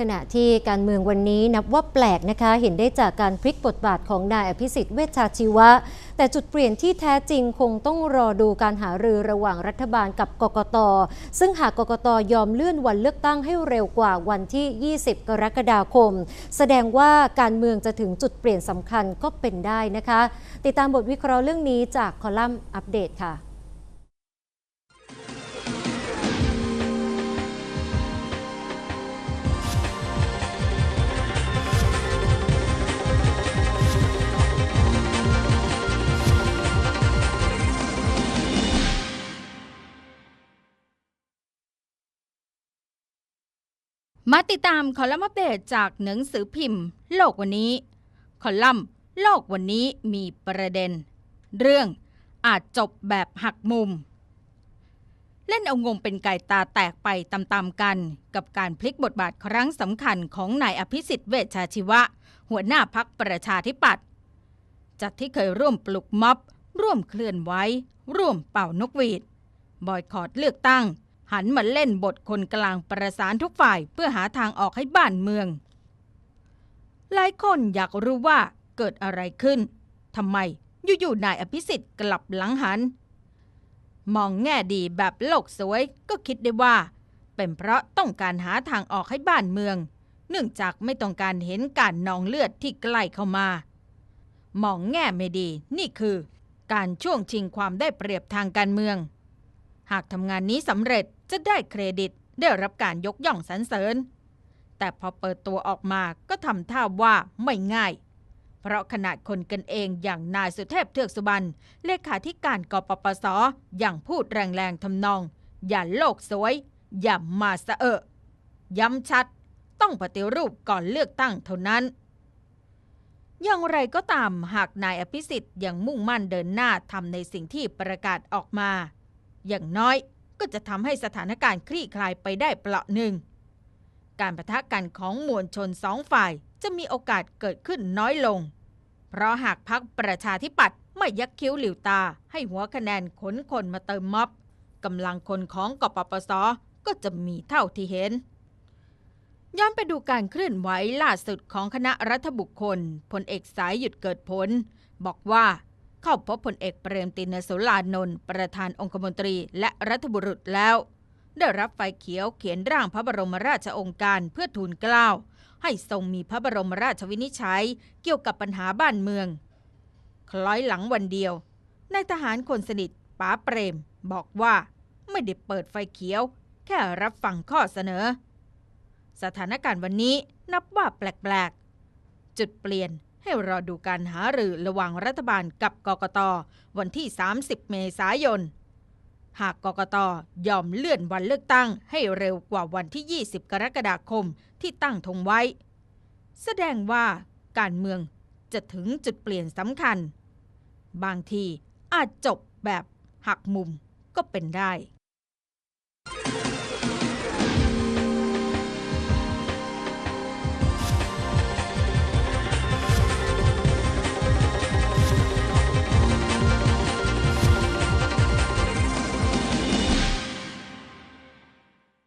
ขณะที่การเมืองวันนี้นับว่าแปลกนะคะ เห็นได้จากการพลิกบทบาทของนายอภิสิทธิ์เวชชาชีวะ แต่จุดเปลี่ยนที่แท้จริงคงต้องรอดูการหารือระหว่างรัฐบาลกับกกต ซึ่งหากกกตยอมเลื่อนวันเลือกตั้งให้เร็วกว่าวันที่ 20 กรกฎาคม แสดงว่าการเมืองจะถึงจุดเปลี่ยนสำคัญก็เป็นได้นะคะ ติดตามบทวิเคราะห์เรื่องนี้จากคอลัมน์อัปเดตค่ะ มาติดตามคอลัมน์อัปเดตจากหนังสือพิมพ์ โลกวันนี้ คอลัมน์ โลกวันนี้มีประเด็น เรื่องอาจจบแบบหักมุม เล่นเอางงเป็นไก่ตาแตกไปตามๆกัน กับการพลิกบทบาทครั้งสำคัญของนายอภิสิทธิ์เวชชาชีวะ หัวหน้าพักประชาธิปัตย์จากที่เคยร่วมปลุกม็อบ ร่วมเคลื่อนไหวร่วมเป่านกหวีด บอยคอรดเลือกตั้ง หันมาเล่นบทคนกลางประสานทุกฝ่ายเพื่อหาทางออกให้บ้านเมือง หลายคนอยากรู้ว่าเกิดอะไรขึ้นทำไมอยู่ๆนายอภิสิทธิ์กลับหลังหัน มองแง่ดีแบบโลกสวยก็คิดได้ว่า เป็นเพราะต้องการหาทางออกให้บ้านเมือง เนื่องจากไม่ต้องการเห็นการนองเลือดที่ใกล้เข้ามา มองแง่ไม่ดีนี่คือ การช่วงชิงความได้เปรียบทางการเมือง หากทำงานนี้สำเร็จ จะได้เครดิตได้รับการยกย่องสรรเสริญ แต่พอเปิดตัวออกมาก็ทำท่าว่าไม่ง่าย เพราะขนาดคนกันเองอย่างนายสุเทพเทือกสุบรรณเลขาธิการกปปสอย่างพูดแรงๆทำนอง อย่าโลกสวย อย่ามาสะเอะย้ำชัด ต้องปฏิรูปก่อนเลือกตั้งเท่านั้นอย่างไรก็ตามหากนายอภิสิทธิ์ยังมุ่งมั่นเดินหน้าทำในสิ่งที่ประกาศออกมา อย่างน้อย ก็จะทำให้สถานการณ์คลี่คลายไปได้เปราะหนึ่ง การประทะกันของมวลชนสองฝ่ายจะมีโอกาสเกิดขึ้นน้อยลง เพราะหากพักประชาธิปัตย์ไม่ยักคิ้วหลิวตา ให้หัวคะแนนขนคนมาเติมม็อบกำลังคนของกปปสก็จะมีเท่าที่เห็น ย้อนไปดูการเคลื่อนไหวล่าสุดของคณะรัฐบุคคลพลเอกสายหยุดเกิดผล บอกว่า เข้าพบพลเอกเปรมตินสุรานนท์ประธานองคมนตรีและรัฐบุรุษแล้ว ได้รับไฟเขียวเขียนร่างพระบรมราชองค์การเพื่อทูลเกล้าให้ทรงมีพระบรมราชวินิจฉัยเกี่ยวกับปัญหาบ้านเมือง คล้อยหลังวันเดียวนายทหารคนสนิทป๋าเปรม บอกว่าไม่ได้เปิดไฟเขียว แค่รับฟังข้อเสนอ สถานการณ์วันนี้นับว่าแปลกๆ จุดเปลี่ยน ให้รอดูการหารือระหว่างรัฐบาลกับกกตวันที่ 30 เมษายน หากกกตยอมเลื่อนวันเลือกตั้งให้เร็วกว่าวันที่ 20 กรกฎาคมที่ตั้งธงไว้ แสดงว่าการเมืองจะถึงจุดเปลี่ยนสำคัญ บางทีอาจจบแบบหักมุมก็เป็นได้